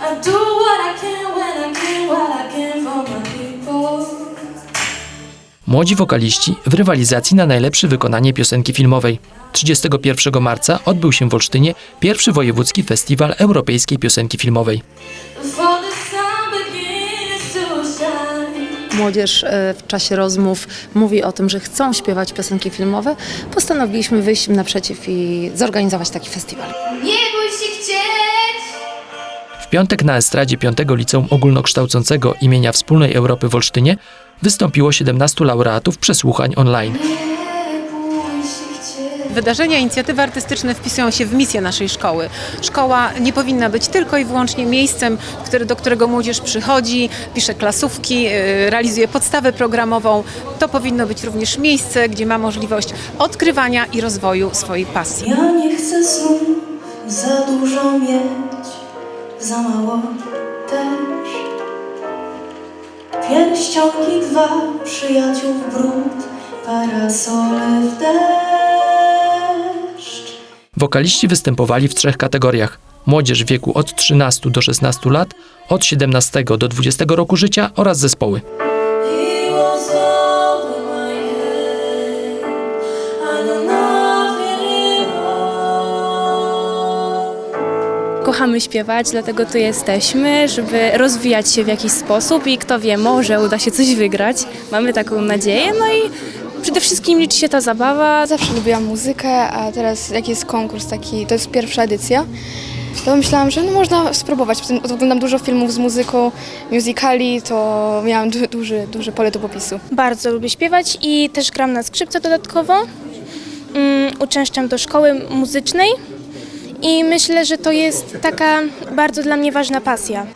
I do what I can when I can, what I can for my people. Młodzi wokaliści w rywalizacji na najlepsze wykonanie piosenki filmowej. 31 marca odbył się w Olsztynie pierwszy wojewódzki festiwal europejskiej piosenki filmowej. Before the sun begins to shine. Młodzież e, w czasie rozmów mówi o tym, że chcą śpiewać piosenki filmowe. Postanowiliśmy wyjść im naprzeciw i zorganizować taki festiwal. Nie piątek na estradzie 5 Liceum Ogólnokształcącego imienia Wspólnej Europy w Olsztynie wystąpiło 17 laureatów przesłuchań online. Nie bój się chcieć. Wydarzenia, inicjatywy artystyczne wpisują się w misję naszej szkoły. Szkoła nie powinna być tylko i wyłącznie miejscem, który, do którego młodzież przychodzi, pisze klasówki, yy, realizuje podstawę programową. To powinno być również miejsce, gdzie ma możliwość odkrywania i rozwoju swojej pasji. Ja nie chcę snów za dużo mieć, za mało też. Pierścionki dwa, przyjaciół w brud, parasole w deszcz. Wokaliści występowali w trzech kategoriach: młodzież w wieku od 13 do 16 lat, od 17 do 20 roku życia oraz zespoły. Kochamy śpiewać, dlatego tu jesteśmy, żeby rozwijać się w jakiś sposób i kto wie, może uda się coś wygrać. Mamy taką nadzieję, no i przede wszystkim liczy się ta zabawa. Zawsze lubiłam muzykę, a teraz jak jest konkurs taki, to jest pierwsza edycja, to myślałam, że no można spróbować. Potem Oglądam dużo filmów z muzyką, musicali, to miałam du- duży, duże pole do popisu. Bardzo lubię śpiewać i też gram na skrzypce dodatkowo. Mm, uczęszczam do szkoły muzycznej i myślę, że to jest taka bardzo dla mnie ważna pasja.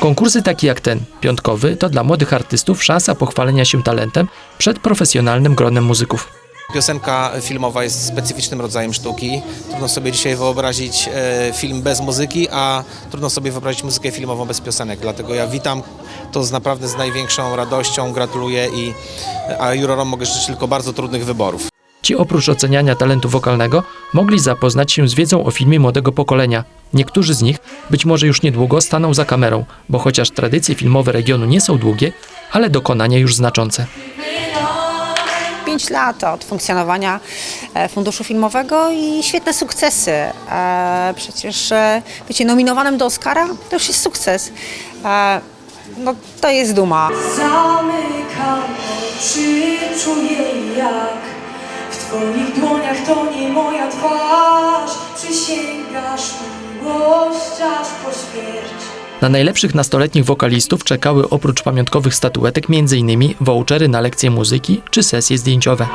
Konkursy takie jak ten, piątkowy, to dla młodych artystów szansa pochwalenia się talentem przed profesjonalnym gronem muzyków. Piosenka filmowa jest specyficznym rodzajem sztuki. Trudno sobie dzisiaj wyobrazić e, film bez muzyki, a trudno sobie wyobrazić muzykę filmową bez piosenek. Dlatego ja witam to z naprawdę z największą radością, gratuluję i a jurorom mogę życzyć tylko bardzo trudnych wyborów. Ci oprócz oceniania talentu wokalnego mogli zapoznać się z wiedzą o filmie młodego pokolenia. Niektórzy z nich być może już niedługo staną za kamerą, bo chociaż tradycje filmowe regionu nie są długie, ale dokonania już znaczące. 5 lat od funkcjonowania e, Funduszu Filmowego i świetne sukcesy. E, Przecież e, bycie nominowanym do Oscara to już jest sukces. E, No, to jest duma. Zamykam oczy, czuję jak w twoich dłoniach to nie moja twarz. Przysięgasz miłość aż po śmierć. Na najlepszych nastoletnich wokalistów czekały oprócz pamiątkowych statuetek m.in. vouchery na lekcje muzyki czy sesje zdjęciowe.